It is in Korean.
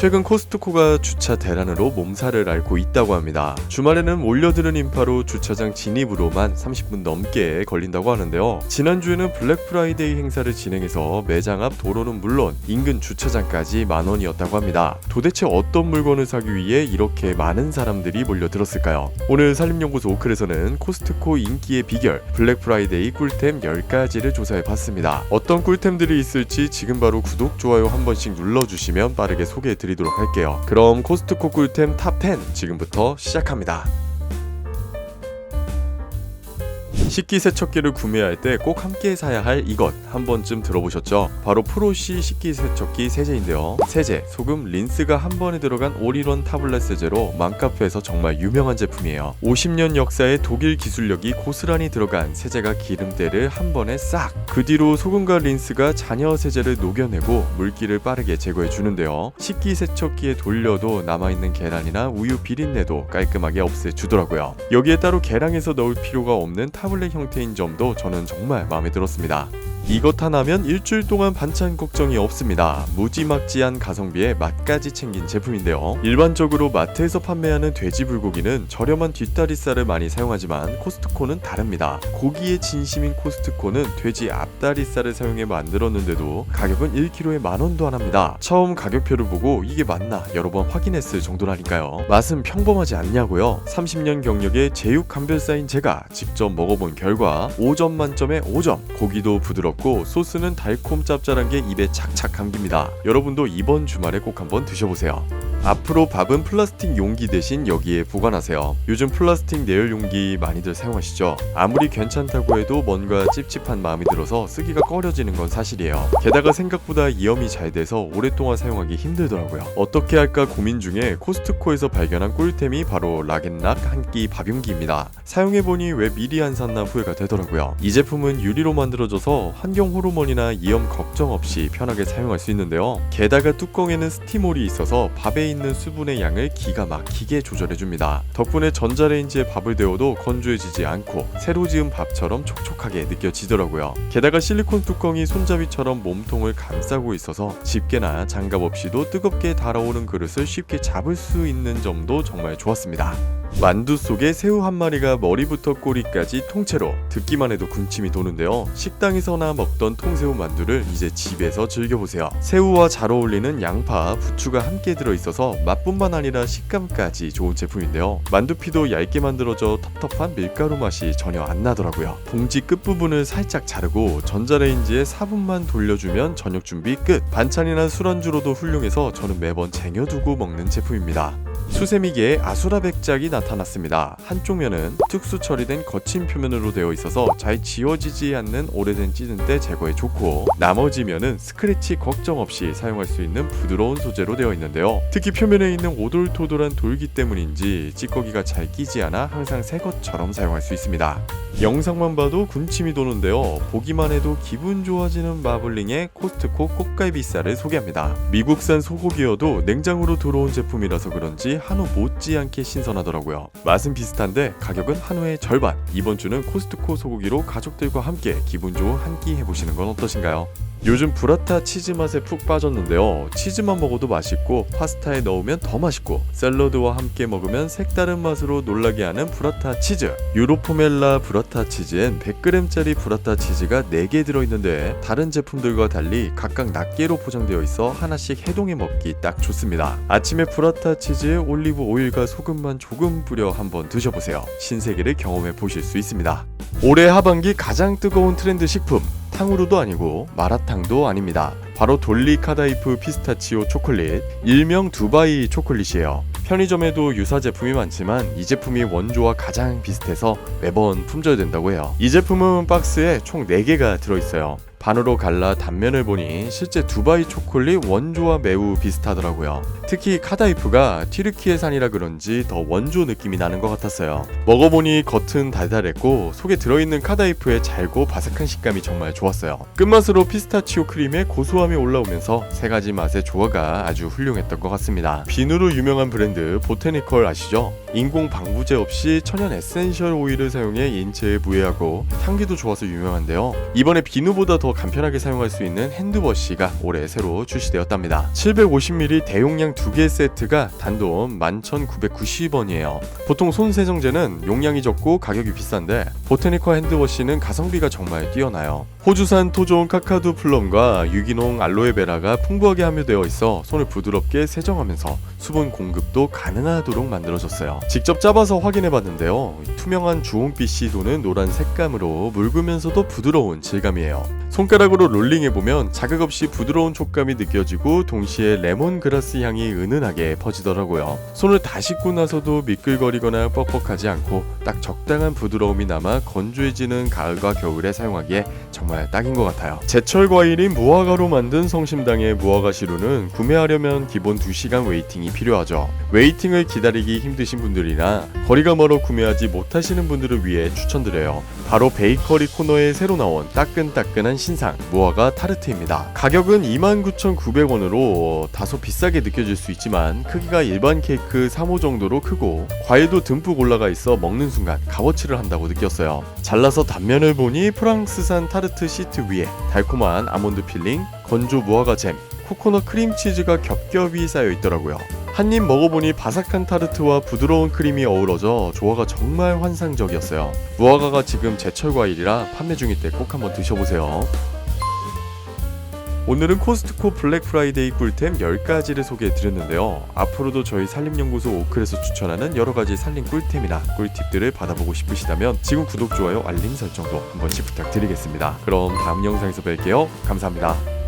최근 코스트코가 주차 대란으로 몸살을 앓고 있다고 합니다. 주말에는 몰려드는 인파로 주차장 진입으로만 30분 넘게 걸린다고 하는데요. 지난주에는 블랙 프라이데이 행사를 진행해서 매장 앞 도로는 물론 인근 주차장까지 만 원이었다고 합니다. 도대체 어떤 물건을 사기 위해 이렇게 많은 사람들이 몰려들었을까요? 오늘 산림연구소 오클에서는 코스트코 인기의 비결 블랙 프라이데이 꿀템 10가지를 조사해 봤습니다. 어떤 꿀템들이 있을지 지금 바로 구독, 좋아요 한 번씩 눌러주시면 빠르게 소개해 드 리도록 할게요. 그럼 코스트코 꿀템 탑 10 지금부터 시작합니다. 식기세척기를 구매할 때 꼭 함께 사야 할 이것 한 번쯤 들어보셨죠? 바로 프로시 식기세척기 세제인데요. 세제, 소금, 린스가 한 번에 들어간 올인원 타블렛 세제로 맘카페에서 정말 유명한 제품이에요. 50년 역사의 독일 기술력이 고스란히 들어간 세제가 기름때를 한 번에 싹! 그 뒤로 소금과 린스가 잔여 세제를 녹여내고 물기를 빠르게 제거해 주는데요. 식기세척기에 돌려도 남아있는 계란이나 우유 비린내도 깔끔하게 없애주더라고요. 여기에 따로 계량해서 넣을 필요가 없는 타블렛 형태인 점도 저는 정말 마음에 들었습니다. 이것 하나면 일주일 동안 반찬 걱정이 없습니다. 무지막지한 가성비에 맛까지 챙긴 제품인데요. 일반적으로 마트에서 판매하는 돼지 불고기는 저렴한 뒷다리살을 많이 사용하지만 코스트코는 다릅니다. 고기의 진심인 코스트코는 돼지 앞다리살을 사용해 만들었는데도 가격은 1kg에 만 원도 안 합니다. 처음 가격표를 보고 이게 맞나 여러 번 확인했을 정도라니까요. 맛은 평범하지 않냐고요? 30년 경력의 제육 감별사인 제가 직접 먹어본 결과 5점 만점에 5점. 고기도 부드럽고 소스는 달콤 짭짤한 게 입에 착착 감깁니다. 여러분도 이번 주말에 꼭 한번 드셔보세요. 앞으로 밥은 플라스틱 용기 대신 여기에 보관하세요. 요즘 플라스틱 내열 용기 많이들 사용하시죠? 아무리 괜찮다고 해도 뭔가 찝찝한 마음이 들어서 쓰기가 꺼려지는 건 사실이에요. 게다가 생각보다 이염이 잘 돼서 오랫동안 사용하기 힘들더라고요. 어떻게 할까 고민 중에 코스트코에서 발견한 꿀템이 바로 락앤락 한 끼 밥용기입니다. 사용해보니 왜 미리 안 샀나 후회가 되더라고요. 이 제품은 유리로 만들어져서 환경 호르몬이나 이염 걱정 없이 편하게 사용할 수 있는데요. 게다가 뚜껑에는 스티몰이 있어서 밥에 있는 수분의 양을 기가 막히게 조절해줍니다. 덕분에 전자레인지에 밥을 데워도 건조해지지 않고 새로 지은 밥처럼 촉촉하게 느껴지더라고요. 게다가 실리콘 뚜껑이 손잡이처럼 몸통을 감싸고 있어서 집게나 장갑 없이도 뜨겁게 달아오는 그릇을 쉽게 잡을 수 있는 점도 정말 좋았습니다. 만두 속에 새우 한 마리가 머리부터 꼬리까지 통째로 듣기만 해도 군침이 도는데요. 식당에서나 먹던 통새우 만두를 이제 집에서 즐겨보세요. 새우와 잘 어울리는 양파, 부추가 함께 들어있어서 맛뿐만 아니라 식감까지 좋은 제품인데요. 만두피도 얇게 만들어져 텁텁한 밀가루 맛이 전혀 안 나더라고요. 봉지 끝부분을 살짝 자르고 전자레인지에 4분만 돌려주면 저녁 준비 끝! 반찬이나 술안주로도 훌륭해서 저는 매번 쟁여두고 먹는 제품입니다. 수세미계에 아수라 백작이 나타났습니다. 한쪽 면은 특수 처리된 거친 표면으로 되어 있어서 잘 지워지지 않는 오래된 찌든 때 제거에 좋고 나머지 면은 스크래치 걱정 없이 사용할 수 있는 부드러운 소재로 되어 있는데요. 특히 표면에 있는 오돌토돌한 돌기 때문인지 찌꺼기가 잘 끼지 않아 항상 새 것처럼 사용할 수 있습니다. 영상만 봐도 군침이 도는데요. 보기만 해도 기분 좋아지는 마블링의 코스트코 꽃갈비살을 소개합니다. 미국산 소고기여도 냉장으로 들어온 제품이라서 그런지 한우 못지않게 신선하더라고요. 맛은 비슷한데 가격은 한우의 절반. 이번 주는 코스트코 소고기로 가족들과 함께 기분 좋은 한 끼 해보시는 건 어떠신가요? 요즘 브라타 치즈 맛에 푹 빠졌는데요. 치즈만 먹어도 맛있고 파스타에 넣으면 더 맛있고 샐러드와 함께 먹으면 색다른 맛으로 놀라게 하는 브라타 치즈. 유로포멜라 브라타 치즈엔 100g짜리 브라타 치즈가 4개 들어있는데 다른 제품들과 달리 각각 낱개로 포장되어 있어 하나씩 해동해 먹기 딱 좋습니다. 아침에 브라타 치즈에 올리브 오일과 소금만 조금 뿌려 한번 드셔보세요. 신세계를 경험해 보실 수 있습니다. 올해 하반기 가장 뜨거운 트렌드 식품 탕후루도 아니고 마라탕도 아닙니다. 바로 돌리 카다이프 피스타치오 초콜릿, 일명 두바이 초콜릿이에요. 편의점에도 유사 제품이 많지만 이 제품이 원조와 가장 비슷해서 매번 품절된다고 해요. 이 제품은 박스에 총 4개가 들어있어요. 반으로 갈라 단면을 보니 실제 두바이 초콜릿 원조와 매우 비슷하더라고요. 특히 카다이프가 튀르키예 산이라 그런지 더 원조 느낌이 나는 것 같았어요. 먹어보니 겉은 달달했고 속에 들어있는 카다이프의 잘고 바삭한 식감이 정말 좋았어요. 끝맛으로 피스타치오 크림의 고소함이 올라오면서 세 가지 맛의 조화가 아주 훌륭했던 것 같습니다. 비누로 유명한 브랜드 보테니컬 아시죠? 인공 방부제 없이 천연 에센셜 오일을 사용해 인체에 부해하고 향기도 좋아서 유명한데요. 이번에 비누보다 더더 간편하게 사용할 수 있는 핸드워시가 올해 새로 출시되었답니다. 750ml 대용량 2개 세트가 단돈 11,990원이에요. 보통 손 세정제는 용량이 적고 가격이 비싼데 보테니커 핸드워시는 가성비가 정말 뛰어나요. 호주산 토종 카카두 플럼과 유기농 알로에베라가 풍부하게 함유되어 있어 손을 부드럽게 세정하면서 수분 공급도 가능하도록 만들어졌어요. 직접 짜봐서 확인해 봤는데요. 투명한 주홍빛이 도는 노란 색감으로 묽으면서도 부드러운 질감이에요. 손가락으로 롤링해 보면 자극 없이 부드러운 촉감이 느껴지고 동시에 레몬그라스 향이 은은하게 퍼지더라고요. 손을 다 씻고 나서도 미끌거리거나 뻑뻑하지 않고 딱 적당한 부드러움이 남아 건조해지는 가을과 겨울에 사용하기에 정말 딱인 것 같아요. 제철 과일인 무화과로 만든 성심당의 무화과 시루는 구매하려면 기본 2시간 웨이팅이 필요하죠. 웨이팅을 기다리기 힘드신 분들이나 거리가 멀어 구매하지 못하시는 분들을 위해 추천드려요. 바로 베이커리 코너에 새로 나온 따끈따끈한 신상 무화과 타르트입니다. 가격은 29,900원으로 다소 비싸게 느껴질 수 있지만 크기가 일반 케이크 3호 정도로 크고 과일도 듬뿍 올라가 있어 먹는 순간 값어치를 한다고 느꼈어요. 잘라서 단면을 보니 프랑스산 타르트 시트 위에 달콤한 아몬드 필링, 건조 무화과 잼, 코코넛 크림치즈가 겹겹이 쌓여 있더라고요. 한 입 먹어보니 바삭한 타르트와 부드러운 크림이 어우러져 조화가 정말 환상적이었어요. 무화과가 지금 제철 과일이라 판매 중일 때 꼭 한번 드셔보세요. 오늘은 코스트코 블랙 프라이데이 꿀템 10가지를 소개해 드렸는데요. 앞으로도 저희 산림연구소 오클에서 추천하는 여러 가지 산림 꿀템이나 꿀팁들을 받아보고 싶으시다면 지금 구독, 좋아요, 알림 설정도 한 번씩 부탁드리겠습니다. 그럼 다음 영상에서 뵐게요. 감사합니다.